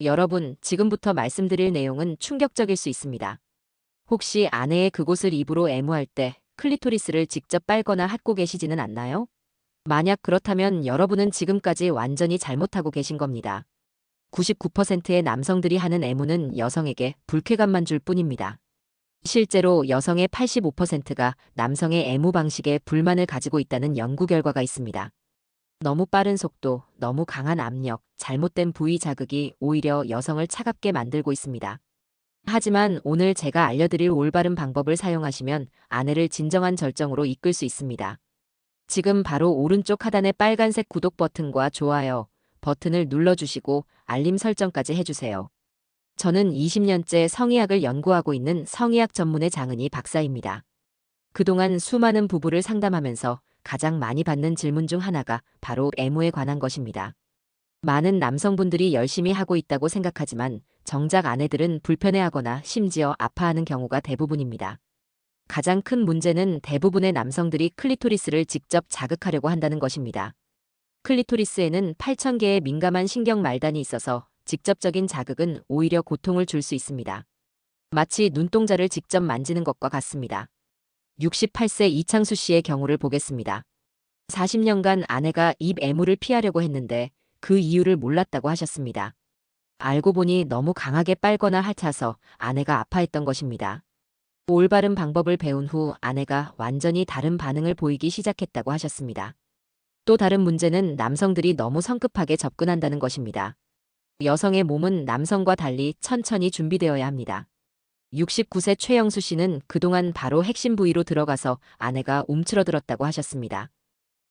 여러분, 지금부터 말씀드릴 내용은 충격적일 수 있습니다. 혹시 아내의 그곳을 입으로 애무할 때 클리토리스를 직접 빨거나 핥고 계시지는 않나요? 만약 그렇다면 여러분은 지금까지 완전히 잘못하고 계신 겁니다. 99%의 남성들이 하는 애무는 여성에게 불쾌감만 줄 뿐입니다. 실제로 여성의 85%가 남성의 애무 방식에 불만을 가지고 있다는 연구 결과가 있습니다. 너무 빠른 속도, 너무 강한 압력, 잘못된 부위 자극이 오히려 여성을 차갑게 만들고 있습니다. 하지만 오늘 제가 알려드릴 올바른 방법을 사용하시면 아내를 진정한 절정으로 이끌 수 있습니다. 지금 바로 오른쪽 하단의 빨간색 구독 버튼과 좋아요 버튼을 눌러주시고 알림 설정까지 해주세요. 저는 20년째 성의학을 연구하고 있는 성의학 전문의 장은희 박사입니다. 그동안 수많은 부부를 상담하면서 가장 많이 받는 질문 중 하나가 바로 애무에 관한 것입니다. 많은 남성분들이 열심히 하고 있다고 생각하지만 정작 아내들은 불편해하거나 심지어 아파하는 경우가 대부분입니다. 가장 큰 문제는 대부분의 남성들이 클리토리스를 직접 자극하려고 한다는 것입니다. 클리토리스에는 8,000개의 민감한 신경 말단이 있어서 직접적인 자극은 오히려 고통을 줄 수 있습니다. 마치 눈동자를 직접 만지는 것과 같습니다. 68세 이창수 씨의 경우를 보겠습니다. 40년간 아내가 입 애무를 피하려고 했는데 그 이유를 몰랐다고 하셨습니다. 알고 보니 너무 강하게 빨거나 핥아서 아내가 아파했던 것입니다. 올바른 방법을 배운 후 아내가 완전히 다른 반응을 보이기 시작했다고 하셨습니다. 또 다른 문제는 남성들이 너무 성급하게 접근한다는 것입니다. 여성의 몸은 남성과 달리 천천히 준비되어야 합니다. 69세 최영수 씨는 그동안 바로 핵심 부위로 들어가서 아내가 움츠러들었다고 하셨습니다.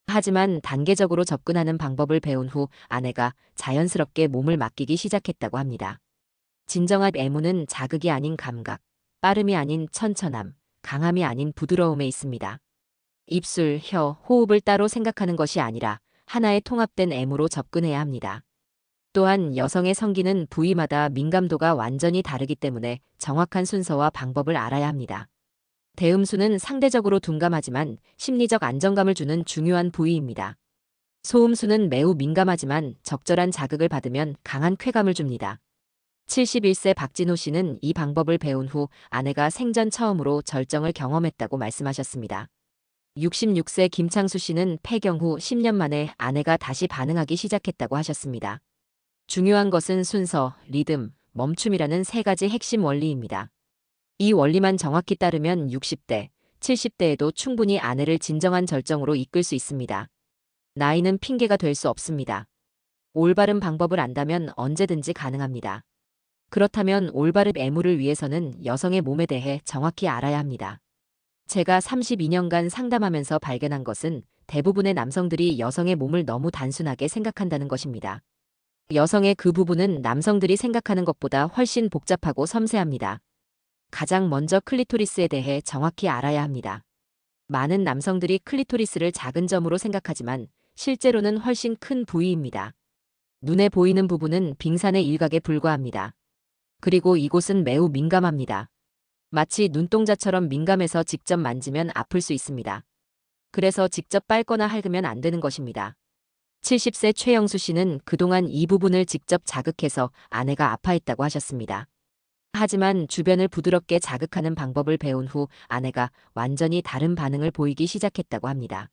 하지만 단계적으로 접근하는 방법을 배운 후 아내가 자연스럽게 몸을 맡기기 시작했다고 합니다. 진정한 애무는 자극이 아닌 감각, 빠름이 아닌 천천함, 강함이 아닌 부드러움에 있습니다. 입술, 혀, 호흡을 따로 생각하는 것이 아니라 하나의 통합된 애무로 접근해야 합니다. 또한 여성의 성기는 부위마다 민감도가 완전히 다르기 때문에 정확한 순서와 방법을 알아야 합니다. 대음수는 상대적으로 둔감하지만 심리적 안정감을 주는 중요한 부위입니다. 소음수는 매우 민감하지만 적절한 자극을 받으면 강한 쾌감을 줍니다. 71세 박진호 씨는 이 방법을 배운 후 아내가 생전 처음으로 절정을 경험했다고 말씀하셨습니다. 66세 김창수 씨는 폐경 후 10년 만에 아내가 다시 반응하기 시작했다고 하셨습니다. 중요한 것은 순서, 리듬, 멈춤이라는 세 가지 핵심 원리입니다. 이 원리만 정확히 따르면 60대, 70대에도 충분히 아내를 진정한 절정으로 이끌 수 있습니다. 나이는 핑계가 될 수 없습니다. 올바른 방법을 안다면 언제든지 가능합니다. 그렇다면 올바른 애무를 위해서는 여성의 몸에 대해 정확히 알아야 합니다. 제가 32년간 상담하면서 발견한 것은 대부분의 남성들이 여성의 몸을 너무 단순하게 생각한다는 것입니다. 여성의 그 부분은 남성들이 생각하는 것보다 훨씬 복잡하고 섬세합니다. 가장 먼저 클리토리스에 대해 정확히 알아야 합니다. 많은 남성들이 클리토리스를 작은 점으로 생각하지만 실제로는 훨씬 큰 부위입니다. 눈에 보이는 부분은 빙산의 일각에 불과합니다. 그리고 이곳은 매우 민감합니다. 마치 눈동자처럼 민감해서 직접 만지면 아플 수 있습니다. 그래서 직접 빨거나 핥으면 안 되는 것입니다. 70세 최영수 씨는 그동안 이 부분을 직접 자극해서 아내가 아파했다고 하셨습니다. 하지만 주변을 부드럽게 자극하는 방법을 배운 후 아내가 완전히 다른 반응을 보이기 시작했다고 합니다.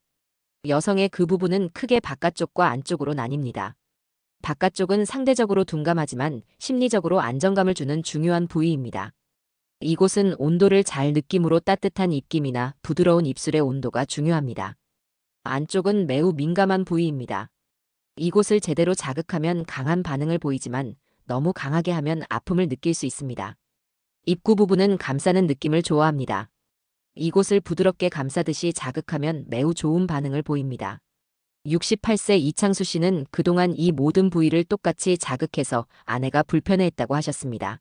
여성의 그 부분은 크게 바깥쪽과 안쪽으로 나뉩니다. 바깥쪽은 상대적으로 둔감하지만 심리적으로 안정감을 주는 중요한 부위입니다. 이곳은 온도를 잘 느낌으로 따뜻한 입김이나 부드러운 입술의 온도가 중요합니다. 안쪽은 매우 민감한 부위입니다. 이곳을 제대로 자극하면 강한 반응을 보이지만 너무 강하게 하면 아픔을 느낄 수 있습니다. 입구 부분은 감싸는 느낌을 좋아합니다. 이곳을 부드럽게 감싸듯이 자극하면 매우 좋은 반응을 보입니다. 68세 이창수 씨는 그동안 이 모든 부위를 똑같이 자극해서 아내가 불편해했다고 하셨습니다.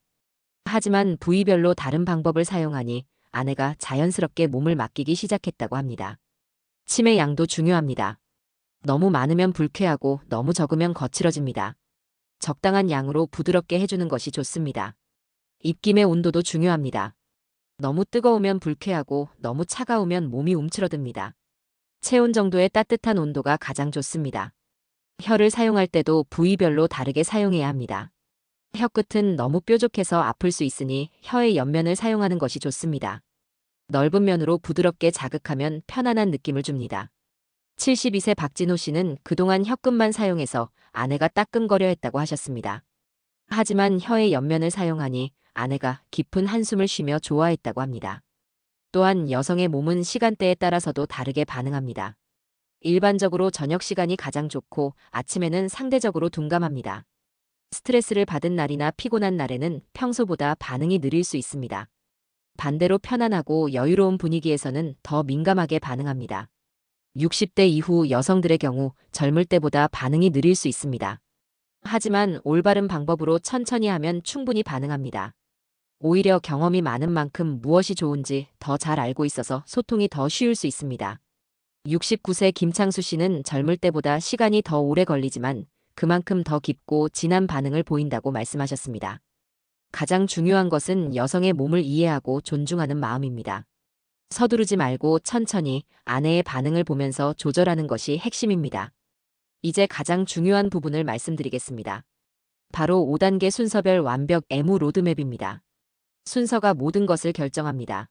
하지만 부위별로 다른 방법을 사용하니 아내가 자연스럽게 몸을 맡기기 시작했다고 합니다. 침의 양도 중요합니다. 너무 많으면 불쾌하고 너무 적으면 거칠어집니다. 적당한 양으로 부드럽게 해주는 것이 좋습니다. 입김의 온도도 중요합니다. 너무 뜨거우면 불쾌하고 너무 차가우면 몸이 움츠러듭니다. 체온 정도의 따뜻한 온도가 가장 좋습니다. 혀를 사용할 때도 부위별로 다르게 사용해야 합니다. 혀 끝은 너무 뾰족해서 아플 수 있으니 혀의 옆면을 사용하는 것이 좋습니다. 넓은 면으로 부드럽게 자극하면 편안한 느낌을 줍니다. 72세 박진호 씨는 그동안 혀끝만 사용해서 아내가 따끔거려 했다고 하셨습니다. 하지만 혀의 옆면을 사용하니 아내가 깊은 한숨을 쉬며 좋아했다고 합니다. 또한 여성의 몸은 시간대에 따라서도 다르게 반응합니다. 일반적으로 저녁 시간이 가장 좋고 아침에는 상대적으로 둔감합니다. 스트레스를 받은 날이나 피곤한 날에는 평소보다 반응이 느릴 수 있습니다. 반대로 편안하고 여유로운 분위기에서는 더 민감하게 반응합니다. 60대 이후 여성들의 경우 젊을 때보다 반응이 느릴 수 있습니다. 하지만 올바른 방법으로 천천히 하면 충분히 반응합니다. 오히려 경험이 많은 만큼 무엇이 좋은지 더 잘 알고 있어서 소통이 더 쉬울 수 있습니다. 69세 김창수 씨는 젊을 때보다 시간이 더 오래 걸리지만 그만큼 더 깊고 진한 반응을 보인다고 말씀하셨습니다. 가장 중요한 것은 여성의 몸을 이해하고 존중하는 마음입니다. 서두르지 말고 천천히 아내의 반응을 보면서 조절하는 것이 핵심입니다. 이제 가장 중요한 부분을 말씀드리겠습니다. 바로 5단계 순서별 완벽 애무 로드맵입니다. 순서가 모든 것을 결정합니다.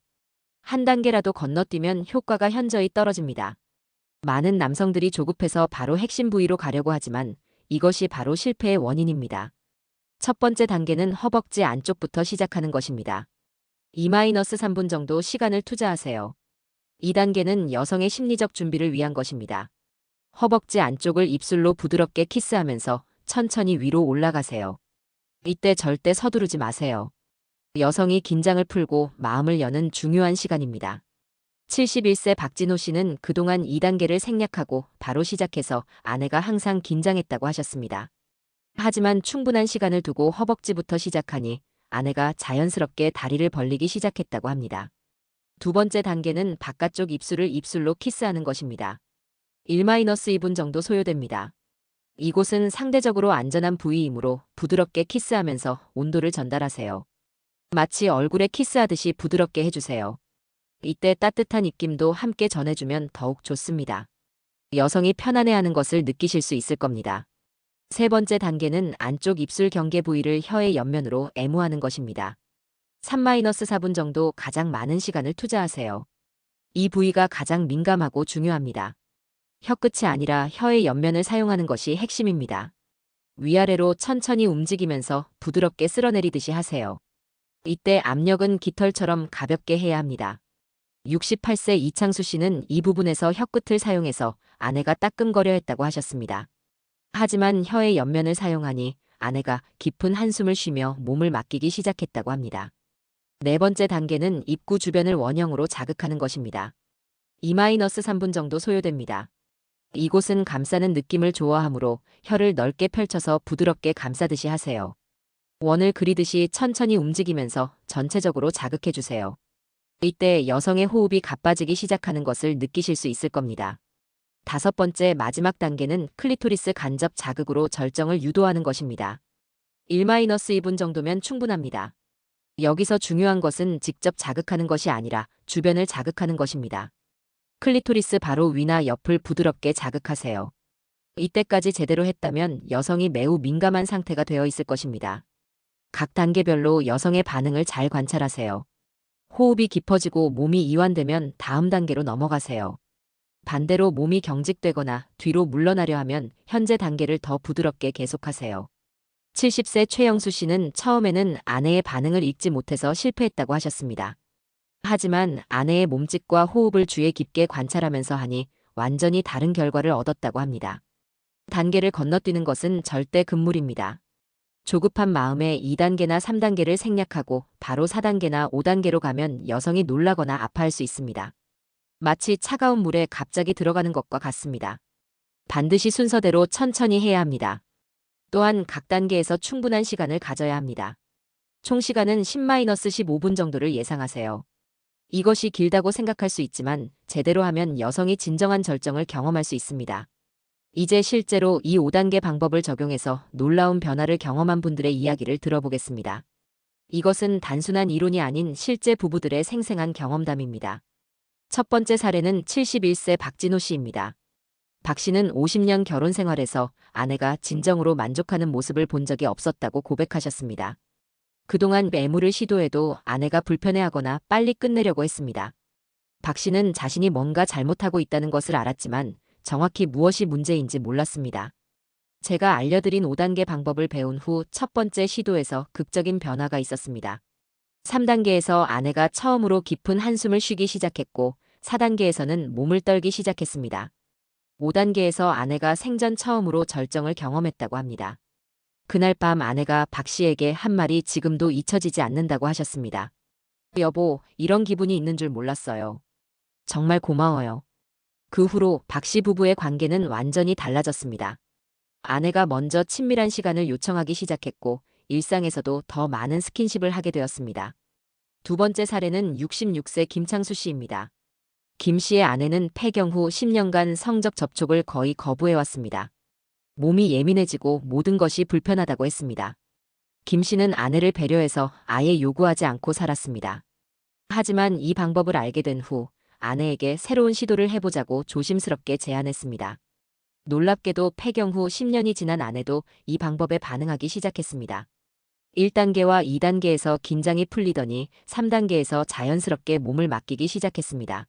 한 단계라도 건너뛰면 효과가 현저히 떨어집니다. 많은 남성들이 조급해서 바로 핵심 부위로 가려고 하지만 이것이 바로 실패의 원인입니다. 첫 번째 단계는 허벅지 안쪽부터 시작하는 것입니다. 2-3분 정도 시간을 투자하세요. 2단계는 여성의 심리적 준비를 위한 것입니다. 허벅지 안쪽을 입술로 부드럽게 키스하면서 천천히 위로 올라가세요. 이때 절대 서두르지 마세요. 여성이 긴장을 풀고 마음을 여는 중요한 시간입니다. 71세 박진호 씨는 그동안 2단계를 생략하고 바로 시작해서 아내가 항상 긴장했다고 하셨습니다. 하지만 충분한 시간을 두고 허벅지부터 시작하니 아내가 자연스럽게 다리를 벌리기 시작했다고 합니다. 두 번째 단계는 바깥쪽 입술을 입술로 키스하는 것입니다. 1-2분 정도 소요됩니다. 이곳은 상대적으로 안전한 부위이므로 부드럽게 키스하면서 온도를 전달하세요. 마치 얼굴에 키스하듯이 부드럽게 해주세요. 이때 따뜻한 입김도 함께 전해주면 더욱 좋습니다. 여성이 편안해하는 것을 느끼실 수 있을 겁니다. 세 번째 단계는 안쪽 입술 경계 부위를 혀의 옆면으로 애무하는 것입니다. 3-4분 정도 가장 많은 시간을 투자하세요. 이 부위가 가장 민감하고 중요합니다. 혀끝이 아니라 혀의 옆면을 사용하는 것이 핵심입니다. 위아래로 천천히 움직이면서 부드럽게 쓸어내리듯이 하세요. 이때 압력은 깃털처럼 가볍게 해야 합니다. 68세 이창수 씨는 이 부분에서 혀끝을 사용해서 아내가 따끔거려 했다고 하셨습니다. 하지만 혀의 옆면을 사용하니 아내가 깊은 한숨을 쉬며 몸을 맡기기 시작했다고 합니다. 네 번째 단계는 입구 주변을 원형으로 자극하는 것입니다. 2-3분 정도 소요됩니다. 이곳은 감싸는 느낌을 좋아하므로 혀를 넓게 펼쳐서 부드럽게 감싸듯이 하세요. 원을 그리듯이 천천히 움직이면서 전체적으로 자극해 주세요. 이때 여성의 호흡이 가빠지기 시작하는 것을 느끼실 수 있을 겁니다. 다섯 번째 마지막 단계는 클리토리스 간접 자극으로 절정을 유도하는 것입니다. 1-2분 정도면 충분합니다. 여기서 중요한 것은 직접 자극하는 것이 아니라 주변을 자극하는 것입니다. 클리토리스 바로 위나 옆을 부드럽게 자극하세요. 이때까지 제대로 했다면 여성이 매우 민감한 상태가 되어 있을 것입니다. 각 단계별로 여성의 반응을 잘 관찰하세요. 호흡이 깊어지고 몸이 이완되면 다음 단계로 넘어가세요. 반대로 몸이 경직되거나 뒤로 물러나려 하면 현재 단계를 더 부드럽게 계속하세요. 70세 최영수 씨는 처음에는 아내의 반응을 읽지 못해서 실패했다고 하셨습니다. 하지만 아내의 몸짓과 호흡을 주의 깊게 관찰하면서 하니 완전히 다른 결과를 얻었다고 합니다. 단계를 건너뛰는 것은 절대 금물입니다. 조급한 마음에 2단계나 3단계를 생략하고 바로 4단계나 5단계로 가면 여성이 놀라거나 아파할 수 있습니다. 마치 차가운 물에 갑자기 들어가는 것과 같습니다. 반드시 순서대로 천천히 해야 합니다. 또한 각 단계에서 충분한 시간을 가져야 합니다. 총 시간은 10-15분 정도를 예상하세요. 이것이 길다고 생각할 수 있지만 제대로 하면 여성이 진정한 절정을 경험할 수 있습니다. 이제 실제로 이 5단계 방법을 적용해서 놀라운 변화를 경험한 분들의 이야기를 들어보겠습니다. 이것은 단순한 이론이 아닌 실제 부부들의 생생한 경험담입니다. 첫 번째 사례는 71세 박진호 씨입니다. 박 씨는 50년 결혼 생활에서 아내가 진정으로 만족하는 모습을 본 적이 없었다고 고백하셨습니다. 그동안 매물을 시도해도 아내가 불편해하거나 빨리 끝내려고 했습니다. 박 씨는 자신이 뭔가 잘못하고 있다는 것을 알았지만 정확히 무엇이 문제인지 몰랐습니다. 제가 알려드린 5단계 방법을 배운 후 첫 번째 시도에서 극적인 변화가 있었습니다. 3단계에서 아내가 처음으로 깊은 한숨을 쉬기 시작했고 4단계에서는 몸을 떨기 시작했습니다. 5단계에서 아내가 생전 처음으로 절정을 경험했다고 합니다. 그날 밤 아내가 박 씨에게 한 말이 지금도 잊혀지지 않는다고 하셨습니다. 여보, 이런 기분이 있는 줄 몰랐어요. 정말 고마워요. 그 후로 박 씨 부부의 관계는 완전히 달라졌습니다. 아내가 먼저 친밀한 시간을 요청하기 시작했고 일상에서도 더 많은 스킨십을 하게 되었습니다. 두 번째 사례는 66세 김창수 씨입니다. 김 씨의 아내는 폐경 후 10년간 성적 접촉을 거의 거부해왔습니다. 몸이 예민해지고 모든 것이 불편하다고 했습니다. 김 씨는 아내를 배려해서 아예 요구하지 않고 살았습니다. 하지만 이 방법을 알게 된 후 아내에게 새로운 시도를 해보자고 조심스럽게 제안했습니다. 놀랍게도 폐경 후 10년이 지난 아내도 이 방법에 반응하기 시작했습니다. 1단계와 2단계에서 긴장이 풀리더니 3단계에서 자연스럽게 몸을 맡기기 시작했습니다.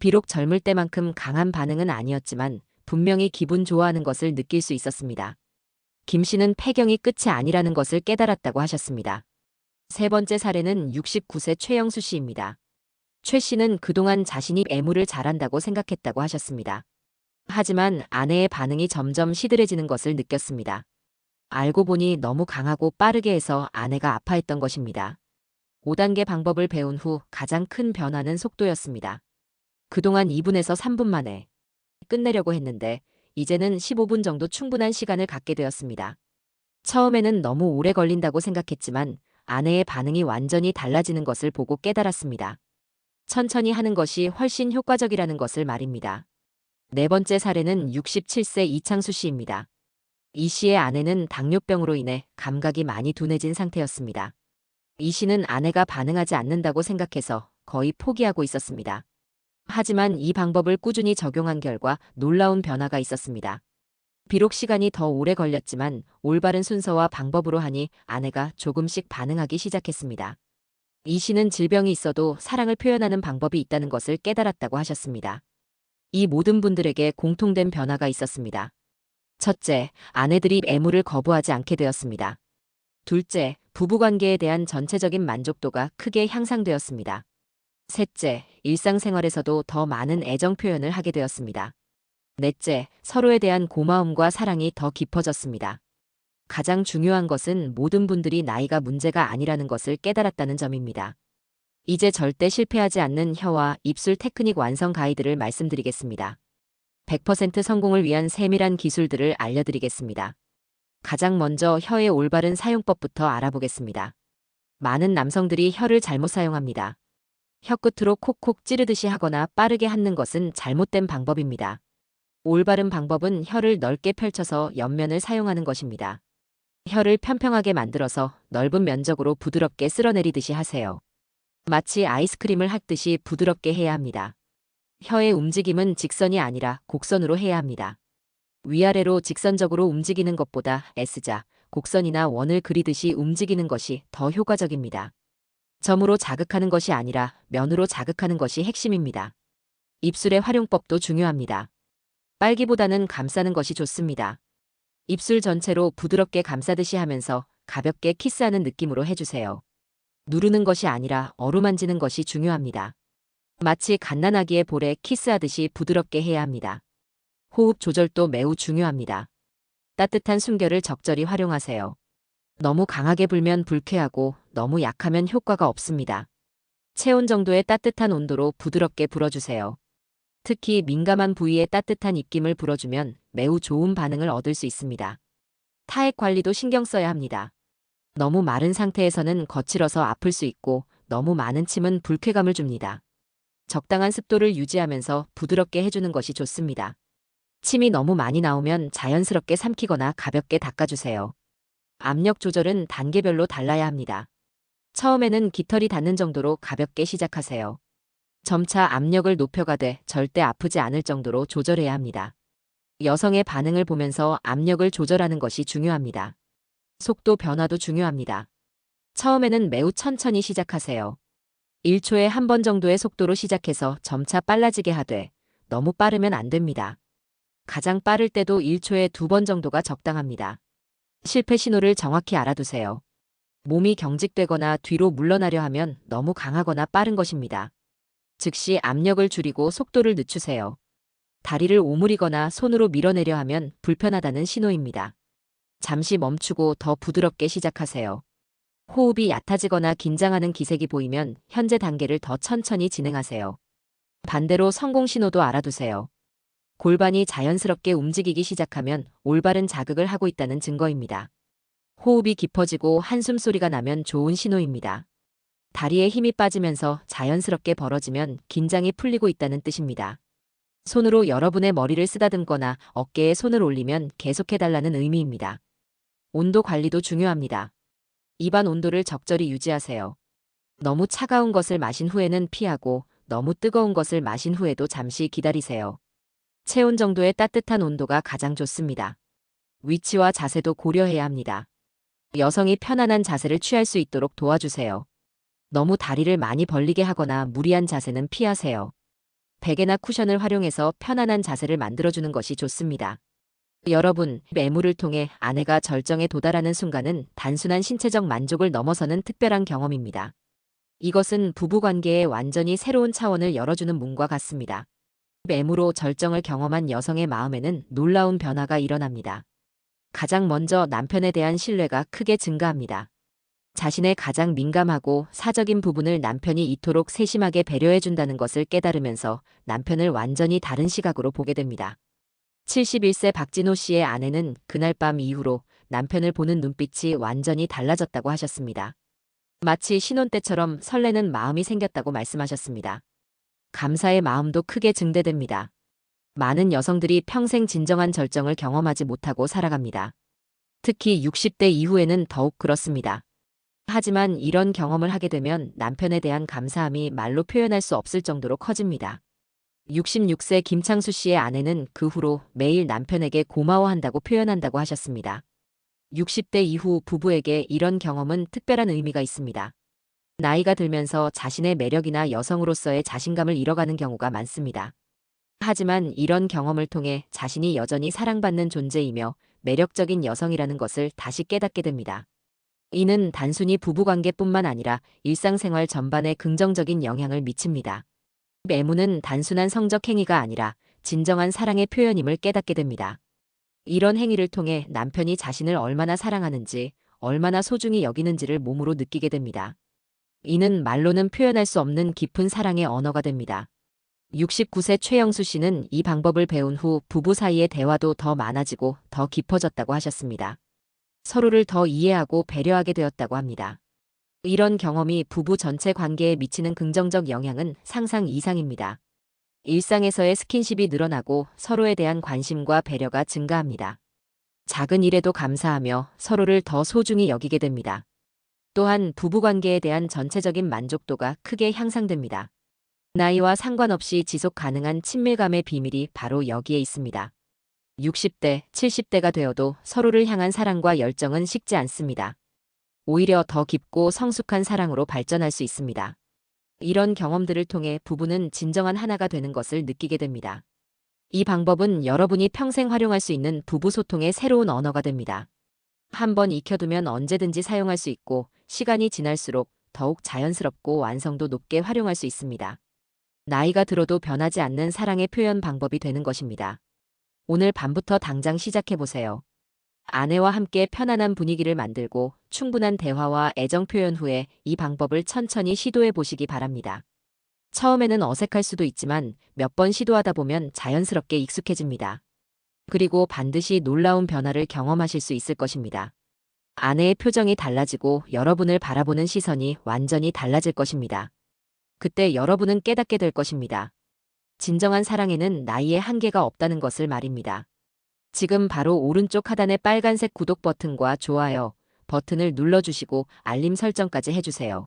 비록 젊을 때만큼 강한 반응은 아니었지만 분명히 기분 좋아하는 것을 느낄 수 있었습니다. 김 씨는 폐경이 끝이 아니라는 것을 깨달았다고 하셨습니다. 세 번째 사례는 69세 최영수 씨입니다. 최 씨는 그동안 자신이 애무를 잘한다고 생각했다고 하셨습니다. 하지만 아내의 반응이 점점 시들해지는 것을 느꼈습니다. 알고 보니 너무 강하고 빠르게 해서 아내가 아파했던 것입니다. 5단계 방법을 배운 후 가장 큰 변화는 속도였습니다. 그동안 2분에서 3분 만에 끝내려고 했는데 이제는 15분 정도 충분한 시간을 갖게 되었습니다. 처음에는 너무 오래 걸린다고 생각했지만 아내의 반응이 완전히 달라지는 것을 보고 깨달았습니다. 천천히 하는 것이 훨씬 효과적이라는 것을 말입니다. 네 번째 사례는 67세 이창수 씨입니다. 이 씨의 아내는 당뇨병으로 인해 감각이 많이 둔해진 상태였습니다. 이 씨는 아내가 반응하지 않는다고 생각해서 거의 포기하고 있었습니다. 하지만 이 방법을 꾸준히 적용한 결과 놀라운 변화가 있었습니다. 비록 시간이 더 오래 걸렸지만 올바른 순서와 방법으로 하니 아내가 조금씩 반응하기 시작했습니다. 이 씨는 질병이 있어도 사랑을 표현하는 방법이 있다는 것을 깨달았다고 하셨습니다. 이 모든 분들에게 공통된 변화가 있었습니다. 첫째, 아내들이 애무를 거부하지 않게 되었습니다. 둘째, 부부관계에 대한 전체적인 만족도가 크게 향상되었습니다. 셋째, 일상생활에서도 더 많은 애정 표현을 하게 되었습니다. 넷째, 서로에 대한 고마움과 사랑이 더 깊어졌습니다. 가장 중요한 것은 모든 분들이 나이가 문제가 아니라는 것을 깨달았다는 점입니다. 이제 절대 실패하지 않는 혀와 입술 테크닉 완성 가이드를 말씀드리겠습니다. 100% 성공을 위한 세밀한 기술들을 알려드리겠습니다. 가장 먼저 혀의 올바른 사용법부터 알아보겠습니다. 많은 남성들이 혀를 잘못 사용합니다. 혀 끝으로 콕콕 찌르듯이 하거나 빠르게 핥는 것은 잘못된 방법입니다. 올바른 방법은 혀를 넓게 펼쳐서 옆면을 사용하는 것입니다. 혀를 평평하게 만들어서 넓은 면적으로 부드럽게 쓸어내리듯이 하세요. 마치 아이스크림을 핥듯이 부드럽게 해야 합니다. 혀의 움직임은 직선이 아니라 곡선으로 해야 합니다. 위아래로 직선적으로 움직이는 것보다 S자, 곡선이나 원을 그리듯이 움직이는 것이 더 효과적입니다. 점으로 자극하는 것이 아니라 면으로 자극하는 것이 핵심입니다. 입술의 활용법도 중요합니다. 빨기보다는 감싸는 것이 좋습니다. 입술 전체로 부드럽게 감싸듯이 하면서 가볍게 키스하는 느낌으로 해주세요. 누르는 것이 아니라 어루만지는 것이 중요합니다. 마치 갓난아기의 볼에 키스하듯이 부드럽게 해야 합니다. 호흡 조절도 매우 중요합니다. 따뜻한 숨결을 적절히 활용하세요. 너무 강하게 불면 불쾌하고 너무 약하면 효과가 없습니다. 체온 정도의 따뜻한 온도로 부드럽게 불어주세요. 특히 민감한 부위에 따뜻한 입김을 불어주면 매우 좋은 반응을 얻을 수 있습니다. 타액 관리도 신경 써야 합니다. 너무 마른 상태에서는 거칠어서 아플 수 있고 너무 많은 침은 불쾌감을 줍니다. 적당한 습도를 유지하면서 부드럽게 해주는 것이 좋습니다. 침이 너무 많이 나오면 자연스럽게 삼키거나 가볍게 닦아주세요. 압력 조절은 단계별로 달라야 합니다. 처음에는 깃털이 닿는 정도로 가볍게 시작하세요. 점차 압력을 높여가되 절대 아프지 않을 정도로 조절해야 합니다. 여성의 반응을 보면서 압력을 조절하는 것이 중요합니다. 속도 변화도 중요합니다. 처음에는 매우 천천히 시작하세요. 1초에 한 번 정도의 속도로 시작해서 점차 빨라지게 하되 너무 빠르면 안 됩니다. 가장 빠를 때도 1초에 두 번 정도가 적당합니다. 실패 신호를 정확히 알아두세요. 몸이 경직되거나 뒤로 물러나려 하면 너무 강하거나 빠른 것입니다. 즉시 압력을 줄이고 속도를 늦추세요. 다리를 오므리거나 손으로 밀어내려 하면 불편하다는 신호입니다. 잠시 멈추고 더 부드럽게 시작하세요. 호흡이 얕아지거나 긴장하는 기색이 보이면 현재 단계를 더 천천히 진행하세요. 반대로 성공 신호도 알아두세요. 골반이 자연스럽게 움직이기 시작하면 올바른 자극을 하고 있다는 증거입니다. 호흡이 깊어지고 한숨 소리가 나면 좋은 신호입니다. 다리에 힘이 빠지면서 자연스럽게 벌어지면 긴장이 풀리고 있다는 뜻입니다. 손으로 여러분의 머리를 쓰다듬거나 어깨에 손을 올리면 계속해달라는 의미입니다. 온도 관리도 중요합니다. 입안 온도를 적절히 유지하세요. 너무 차가운 것을 마신 후에는 피하고 너무 뜨거운 것을 마신 후에도 잠시 기다리세요. 체온 정도의 따뜻한 온도가 가장 좋습니다. 위치와 자세도 고려해야 합니다. 여성이 편안한 자세를 취할 수 있도록 도와주세요. 너무 다리를 많이 벌리게 하거나 무리한 자세는 피하세요. 베개나 쿠션을 활용해서 편안한 자세를 만들어주는 것이 좋습니다. 여러분, 매물을 통해 아내가 절정에 도달하는 순간은 단순한 신체적 만족을 넘어서는 특별한 경험입니다. 이것은 부부관계에 완전히 새로운 차원을 열어주는 문과 같습니다. 매무로 절정을 경험한 여성의 마음에는 놀라운 변화가 일어납니다. 가장 먼저 남편에 대한 신뢰가 크게 증가합니다. 자신의 가장 민감하고 사적인 부분을 남편이 이토록 세심하게 배려해준다는 것을 깨달으면서 남편을 완전히 다른 시각으로 보게 됩니다. 71세 박진호 씨의 아내는 그날 밤 이후로 남편을 보는 눈빛이 완전히 달라졌다고 하셨습니다. 마치 신혼 때처럼 설레는 마음이 생겼다고 말씀하셨습니다. 감사의 마음도 크게 증대됩니다. 많은 여성들이 평생 진정한 절정을 경험하지 못하고 살아갑니다. 특히 60대 이후에는 더욱 그렇습니다. 하지만 이런 경험을 하게 되면 남편에 대한 감사함이 말로 표현할 수 없을 정도로 커집니다. 66세 김창수 씨의 아내는 그 후로 매일 남편에게 고마워한다고 표현한다고 하셨습니다. 60대 이후 부부에게 이런 경험은 특별한 의미가 있습니다. 나이가 들면서 자신의 매력이나 여성으로서의 자신감을 잃어가는 경우가 많습니다. 하지만 이런 경험을 통해 자신이 여전히 사랑받는 존재이며 매력적인 여성이라는 것을 다시 깨닫게 됩니다. 이는 단순히 부부관계뿐만 아니라 일상생활 전반에 긍정적인 영향을 미칩니다. 매무는 단순한 성적 행위가 아니라 진정한 사랑의 표현임을 깨닫게 됩니다. 이런 행위를 통해 남편이 자신을 얼마나 사랑하는지, 얼마나 소중히 여기는지를 몸으로 느끼게 됩니다. 이는 말로는 표현할 수 없는 깊은 사랑의 언어가 됩니다. 69세 최영수 씨는 이 방법을 배운 후 부부 사이의 대화도 더 많아지고 더 깊어졌다고 하셨습니다. 서로를 더 이해하고 배려하게 되었다고 합니다. 이런 경험이 부부 전체 관계에 미치는 긍정적 영향은 상상 이상입니다. 일상에서의 스킨십이 늘어나고 서로에 대한 관심과 배려가 증가합니다. 작은 일에도 감사하며 서로를 더 소중히 여기게 됩니다. 또한 부부관계에 대한 전체적인 만족도가 크게 향상됩니다. 나이와 상관없이 지속 가능한 친밀감의 비밀이 바로 여기에 있습니다. 60대, 70대가 되어도 서로를 향한 사랑과 열정은 식지 않습니다. 오히려 더 깊고 성숙한 사랑으로 발전할 수 있습니다. 이런 경험들을 통해 부부는 진정한 하나가 되는 것을 느끼게 됩니다. 이 방법은 여러분이 평생 활용할 수 있는 부부 소통의 새로운 언어가 됩니다. 한번 익혀두면 언제든지 사용할 수 있고 시간이 지날수록 더욱 자연스럽고 완성도 높게 활용할 수 있습니다. 나이가 들어도 변하지 않는 사랑의 표현 방법이 되는 것입니다. 오늘 밤부터 당장 시작해보세요. 아내와 함께 편안한 분위기를 만들고 충분한 대화와 애정 표현 후에 이 방법을 천천히 시도해 보시기 바랍니다. 처음에는 어색할 수도 있지만 몇 번 시도하다 보면 자연스럽게 익숙해집니다. 그리고 반드시 놀라운 변화를 경험하실 수 있을 것입니다. 아내의 표정이 달라지고 여러분을 바라보는 시선이 완전히 달라질 것입니다. 그때 여러분은 깨닫게 될 것입니다. 진정한 사랑에는 나이의 한계가 없다는 것을 말입니다. 지금 바로 오른쪽 하단의 빨간색 구독 버튼과 좋아요 버튼을 눌러주시고 알림 설정까지 해주세요.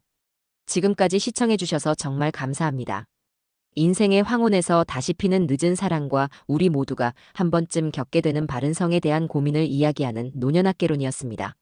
지금까지 시청해주셔서 정말 감사합니다. 인생의 황혼에서 다시 피는 늦은 사랑과 우리 모두가 한 번쯤 겪게 되는 바른 성에 대한 고민을 이야기하는 노년학개론이었습니다.